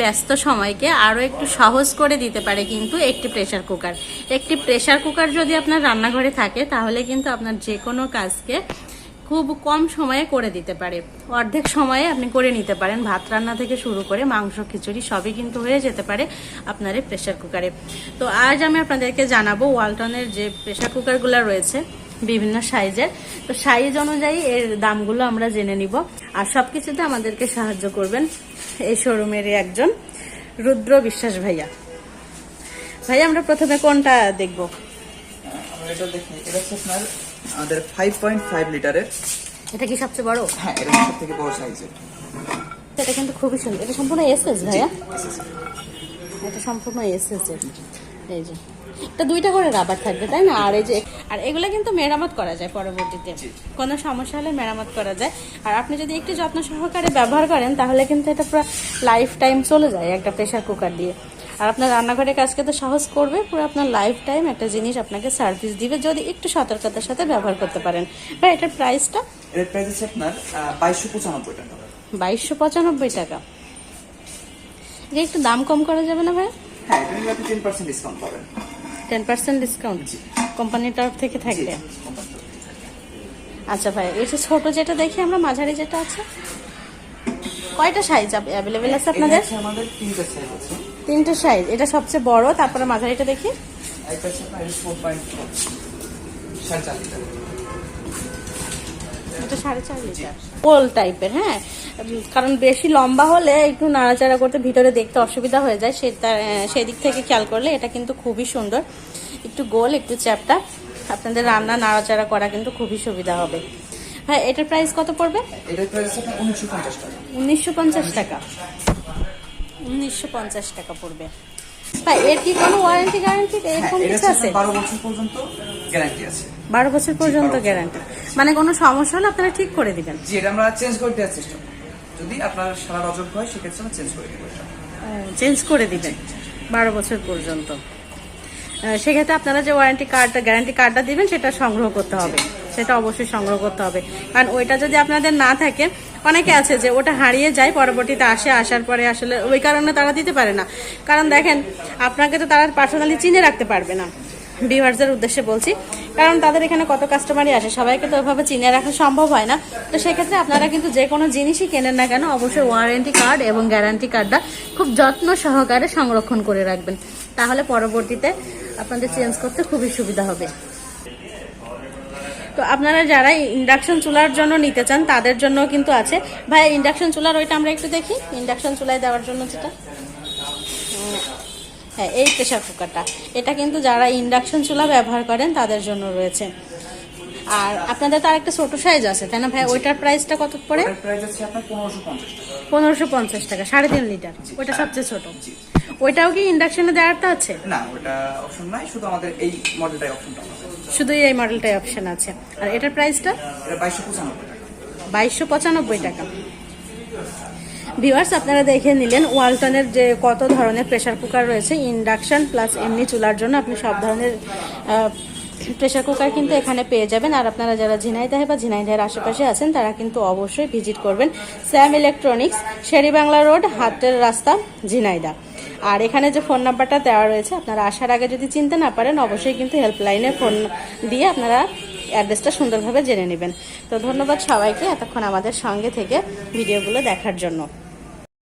ব্যস্ত সময়কে আরও একটু সহজ করে দিতে পারে কিন্তু একটি প্রেশার কুকার একটি প্রেশার কুকার যদি আপনার রান্নাঘরে থাকে, তাহলে কিন্তু আপনার যে কোনো কাজকে খুব কম সময়ে করে দিতে পারে। অর্ধেক সময়ে আপনি করে নিতে পারেন। ভাত রান্না থেকে শুরু করে মাংস, খিচুড়ি সবই কিন্তু হয়ে যেতে পারে আপনার এই প্রেসার কুকারে তো আজ আমি আপনাদেরকে জানাব ওয়ালটনের যে প্রেশার কুকারগুলো রয়েছে বিভিন্ন সাইজের। তো সাইজ অনুযায়ী এর দামগুলো আমরা জেনে নিব। আর সবকিছুতে আমাদেরকে সাহায্য করবেন এই শোরুমেরই একজন রুদ্র বিশ্বাস ভাইয়া। ভাইয়া আমরা প্রথমে কোনটা দেখব? এটা দেখি। এটা হচ্ছে আপনার আমাদের ফাইভ পয়েন্ট ফাইভ লিটারের এটা কি সবচেয়ে বড়? হ্যাঁ এটা সব বড় সাইজের। এটা কিন্তু খুবই সুন্দর। এটা সম্পূর্ণ এসএস ভাইয়া? এটা সম্পূর্ণ এসএস এর। এই যে। এটা দুইটা করে রাবার থাকবে তাই না? আর এই যে আর এগুলো কিন্তু মেরামত করা যায় পরবর্তীতে। কোনো সমস্যা হলে মেরামত করা যায়। আর আপনি যদি একটু যত্ন সহকারে ব্যবহার করেন তাহলে কিন্তু এটা পুরো লাইফ টাইম চলে যায় একটা প্রেসার কুকার দিয়ে। আর আপনার রান্নাঘরের কাজকে তো সহজ করবে পুরো আপনার লাইফ টাইম একটা জিনিস আপনাকে সার্ভিস দিবে যদি একটু সতর্কতার সাথে ব্যবহার করতে পারেন। বা এটার প্রাইসটা এর প্রাইস আপনার বাইশশো পঁচানব্বই টাকা। বাইশশো পঁচানব্বই টাকা। যে একটু দাম কম করা যাবে না ভাই? হ্যাঁ আপনি টেন পার্সেন্ট ডিসকাউন্ট পাবেন। টেন পার্সেন্ট ডিসকাউন্ট কোম্পানির তরফ থেকে থাকবে? আচ্ছা ভাই এই যে ছোট যেটা দেখি আমরা মাঝারি যেটা আছে কয়টা সাইজ অ্যাভেলেবেল আছে আপনাদের? তিনটে সাইজ এটা সবচেয়ে বড় তারপরে মাঝারিটা দেখি। এটা সাড়ে চার লিটার। গোল টাইপের হ্যাঁ? কারণ বেশি লম্বা হলে একটু নাড়াচাড়া করতে ভিতরে দেখতে অসুবিধা হয়ে যায়। সেটা সেই দিক থেকে খেয়াল করলে এটা কিন্তু খুবই সুন্দর। একটু গোল একটু চ্যাপটা। আপনাদের রান্না নাড়াচাড়া করা কিন্তু খুবই সুবিধা হবে। হ্যাঁ এটার প্রাইস কত পড়বে? উনিশশো পঞ্চাশ টাকা। উনিশশো পঞ্চাশ টাকা। উনিশশো পঞ্চাশ টাকা পড়বে। এর কি কোনো ওয়ারেন্টি গ্যারান্টি হ্যাঁ এরকম কিছু আছে? আপনার বারো বছর পর্যন্ত গ্যারান্টি আছে। বারো বছর পর্যন্ত গ্যারান্টি মানে কোনো সমস্যা হলে আপনারা ঠিক করে দিবেন। জি এটা আমরা চেঞ্জ করে দেওয়ার চেষ্টা যদি আপনার সারা অযোগ্য হয় সেক্ষেত্রে আমরা চেঞ্জ করে দেবো চেঞ্জ করে দিবেন বারো বছর পর্যন্ত। সেক্ষেত্রে আপনারা যে ওয়ারেন্টি কার্ডটা গ্যারান্টি কার্ডটা দিবেন সেটা সংগ্রহ করতে হবে। সেটা অবশ্যই সংগ্রহ করতে হবে। কারণ ওইটা যদি আপনাদের না থাকে, অনেকে আছে যে ওটা হারিয়ে যায়, পরবর্তীতে আসে, আসার পরে আসলে ওই কারণে তারা দিতে পারে না। কারণ দেখেন, আপনাকে তো তারা পার্সোনালি চিনে রাখতে পারবে না। ভিউয়ার্সদের উদ্দেশ্যে বলছি। কারণ তাদের এখানে কত কাস্টমারই আসে, সবাইকে তো ওইভাবে চিনে রাখা সম্ভব হয় না। তো সেক্ষেত্রে আপনারা কিন্তু যে কোনো জিনিসই কেনেন না কেন, অবশ্যই ওয়ারেন্টি কার্ড এবং গ্যারান্টি কার্ডটা খুব যত্ন সহকারে সংরক্ষণ করে রাখবেন। তাহলে পরবর্তীতে আপনাদের চেঞ্জ করতে খুবই সুবিধা হবে। তো আপনারা যারা ইন্ডাকশন চুলার জন্য নিতে চান তাদের জন্য কিন্তু আছে। ভাই ইন্ডাকশন চুলার ওইটা আমরা একটু দেখি। ইন্ডাকশন চুলায় দেওয়ার জন্য যেটা। হ্যাঁ এই প্রেশার কুকারটা। এটা কিন্তু যারা ইন্ডাকশন চুলা ব্যবহার করেন তাদের জন্য রয়েছে। আর আপনাদের তো আরেকটা ছোট সাইজ আছে তাই না ভাই ওইটার প্রাইসটা কত পড়ে? পনেরোশো পঞ্চাশ টাকা। সাড়ে তিন লিটার। ওইটা সবচেয়ে ছোট। ওইটাও কি ইন্ডাকশনে দেওয়ারটা আছে? না ওটা অপশন নাই শুধু আমাদের এই মডেলটাই অপশনটা শুধু এই মডেলটাই অপশন আছে। আর এটার প্রাইসটা বাইশশো পঁচানব্বই টাকা। ভিউয়ার্স আপনারা দেখে নিলেন ওয়ালটনের যে কত ধরনের প্রেসার কুকার রয়েছে ইন্ডাকশান প্লাস এমনি চুলার জন্য আপনি সব ধরনের প্রেসার কুকার কিন্তু এখানে পেয়ে যাবেন। আর আপনারা যারা ঝিনাইদাহে বা ঝিনাইদহের আশেপাশে আছেন, তারা কিন্তু অবশ্যই ভিজিট করবেন Sam electronics, Sher-e Bangla road, হাটের রাস্তা ঝিনাইদা আর এখানে যে ফোন নাম্বারটা দেওয়া রয়েছে, আপনারা আসার আগে যদি চিনতে না পারেন, অবশ্যই কিন্তু হেল্পলাইনে ফোন দিয়ে আপনারা অ্যাড্রেসটা সুন্দরভাবে জেনে নেবেন। তো ধন্যবাদ সবাইকে এতক্ষণ আমাদের সঙ্গে থেকে ভিডিওগুলো দেখার জন্য।